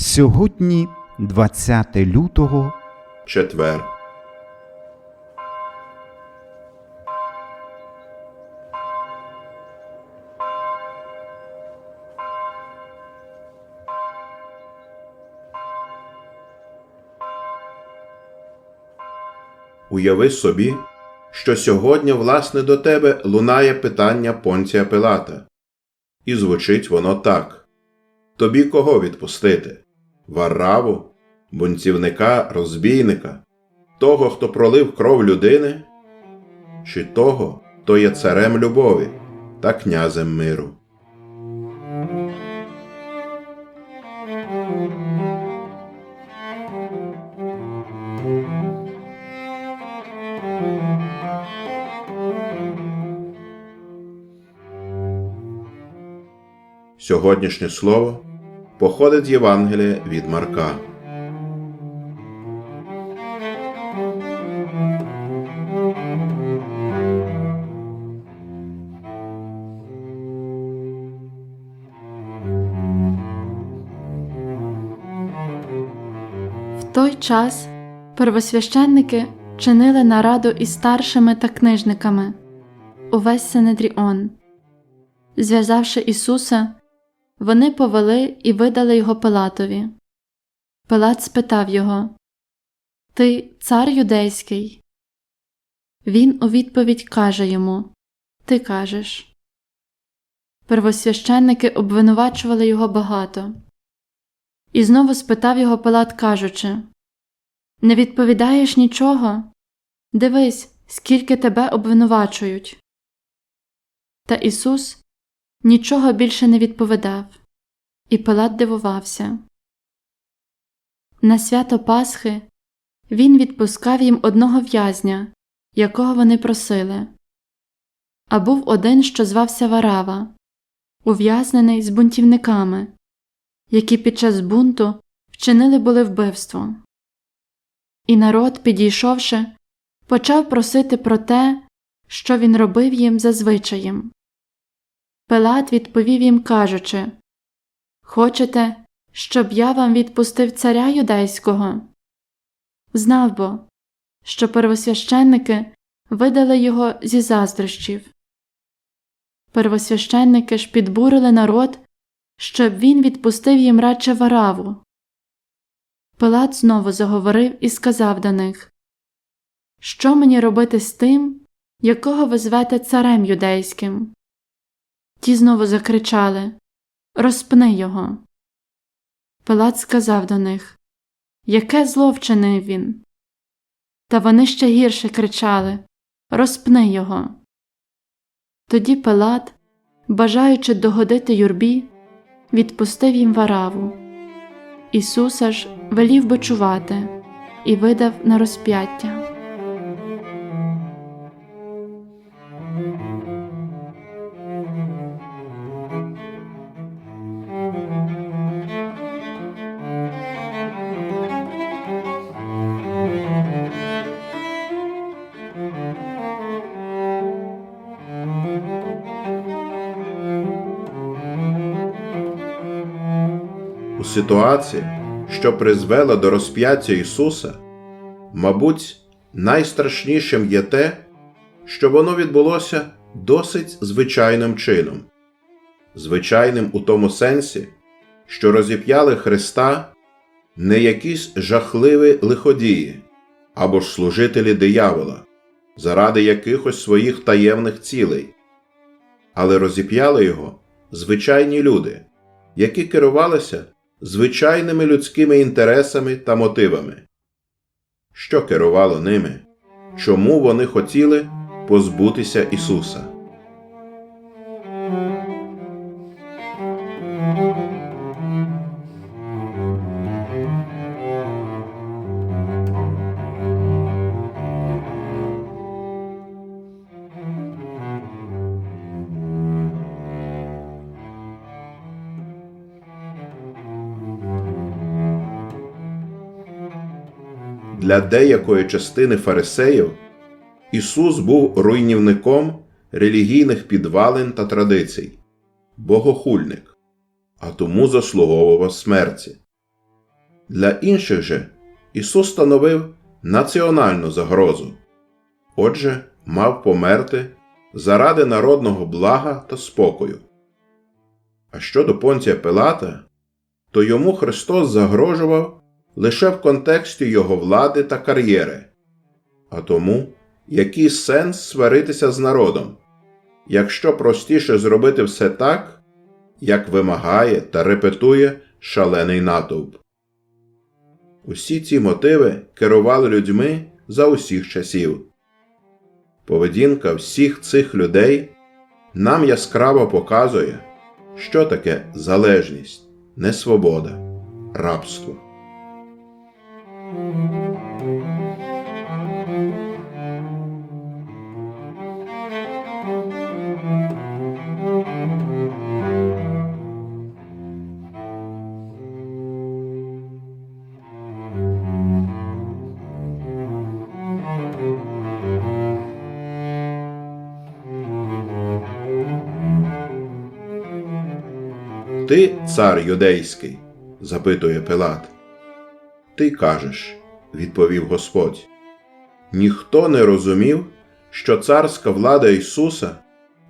Сьогодні 20 лютого Четвер. Уяви собі, що сьогодні, власне, до тебе лунає питання Понція Пилата. І звучить воно так: Тобі кого відпустити? Варраву, бунцівника, розбійника, того, хто пролив кров людини, чи того, хто є царем любові та князем миру. Сьогоднішнє слово походить з Євангелія від Марка. В той час первосвященники чинили нараду із старшими та книжниками увесь Синедріон. Зв'язавши Ісуса, вони повели і видали його Пилатові. Пилат спитав його Ти цар юдейський? Він у відповідь каже йому Ти кажеш. Первосвященники обвинувачували його багато. І знову спитав його Пилат, кажучи Не відповідаєш нічого? Дивись, скільки тебе обвинувачують. Та Ісус нічого більше не відповідав, і Пилат дивувався. На свято Пасхи він відпускав їм одного в'язня, якого вони просили. А був один, що звався Варава, ув'язнений з бунтівниками які під час бунту вчинили були вбивство. І народ, підійшовши, почав просити про те, що він робив їм за звичаєм. Пилат відповів їм, кажучи Хочете, щоб я вам відпустив царя юдейського? Знав бо, що первосвященники видали його зі заздрощів. Первосвященники ж підбурили народ щоб він відпустив їм радше вараву. Пилат знову заговорив і сказав до них Що мені робити з тим, якого ви звете царем юдейським? Ті знову закричали Розпни його. Пилат сказав до них Яке зло вчинив він? Та вони ще гірше кричали Розпни його. Тоді Пилат, бажаючи догодити юрбі, відпустив їм вараву. Ісуса ж велів бичувати і видав на розп'яття. Ситуації, що призвела до розп'яття Ісуса, мабуть, найстрашнішим є те, що воно відбулося досить звичайним чином, звичайним у тому сенсі, що розіп'яли Христа не якісь жахливі лиходії або ж служителі диявола заради якихось своїх таємних цілей, але розіп'яли його звичайні люди, які керувалися звичайними людськими інтересами та мотивами. Що керувало ними? Чому вони хотіли позбутися Ісуса? Для деякої частини фарисеїв Ісус був руйнівником релігійних підвалин та традицій, богохульник, а тому заслуговував смерті. Для інших же Ісус становив національну загрозу. Отже, мав померти заради народного блага та спокою. А щодо Понтія Пилата, то йому Христос загрожував лише в контексті його влади та кар'єри. А тому, який сенс сваритися з народом, якщо простіше зробити все так, як вимагає та репетує шалений натовп. Усі ці мотиви керували людьми за усіх часів. Поведінка всіх цих людей нам яскраво показує, що таке залежність, несвобода, рабство. Ти цар юдейський? запитує Пилат. Ти кажеш, відповів Господь. Ніхто не розумів, що царська влада Ісуса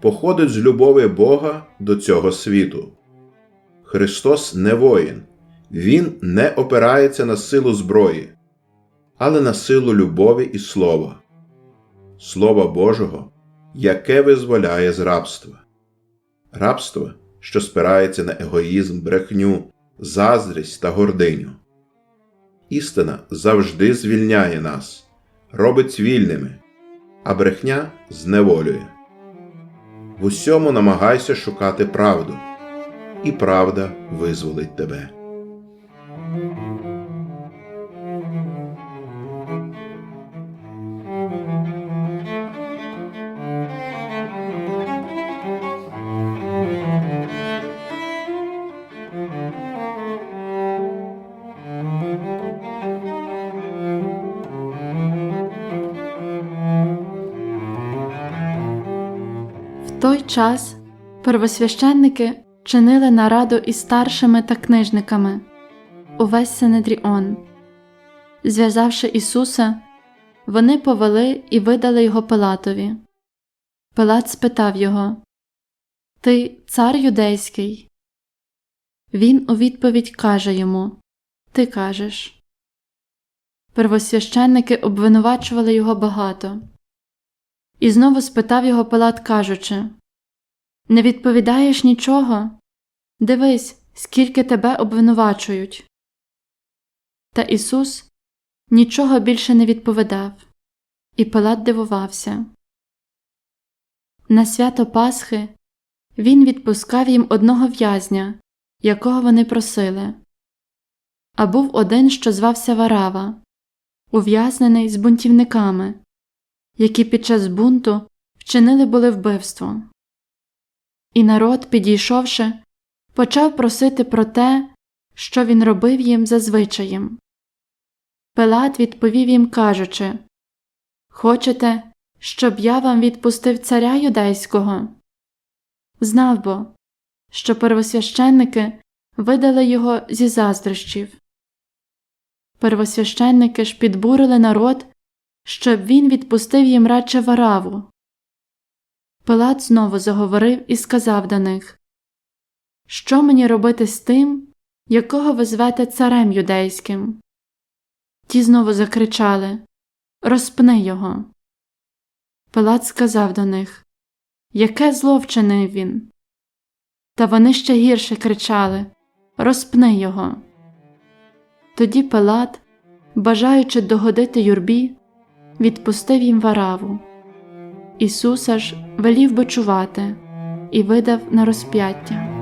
походить з любові Бога до цього світу. Христос не воїн, Він не опирається на силу зброї, але на силу любові і слова, Слова Божого, яке визволяє з рабства. Рабство – що спирається на егоїзм, брехню, заздрість та гординю. Істина завжди звільняє нас, робить вільними, а брехня зневолює. В усьому намагайся шукати правду, і правда визволить тебе. Час первосвященники чинили нараду із старшими та книжниками увесь Синедріон. Зв'язавши Ісуса, вони повели і видали його Пилатові. Пилат спитав його Ти цар юдейський? Він у відповідь каже йому Ти кажеш. Первосвященники обвинувачували його багато. І знову спитав його Пилат, кажучи Не відповідаєш нічого? Дивись, скільки тебе обвинувачують. Та Ісус нічого більше не відповідав, і Пилат дивувався. На свято Пасхи він відпускав їм одного в'язня, якого вони просили. А був один, що звався Варава, ув'язнений з бунтівниками які під час бунту вчинили були вбивство. І народ, підійшовши, почав просити про те, що він робив їм за звичаєм. Пилат відповів їм, кажучи Хочете, щоб я вам відпустив царя юдейського? Знав бо, що первосвященники видали його зі заздрощів. Первосвященники ж підбурили народ щоб він відпустив їм радше вараву. Пилат знову заговорив і сказав до них Що мені робити з тим, якого ви звете царем юдейським? Ті знову закричали Розпни його. Пилат сказав до них Яке зло вчинив він? Та вони ще гірше кричали Розпни його. Тоді Пилат, бажаючи догодити юрбі, відпустив їм вараву. Ісуса ж велів бичувати і видав на розп'яття.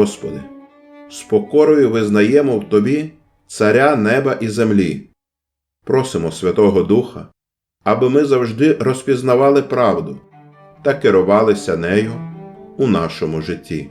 Господи, з покорою визнаємо в Тобі Царя неба і землі. Просимо Святого Духа, аби ми завжди розпізнавали правду та керувалися нею у нашому житті.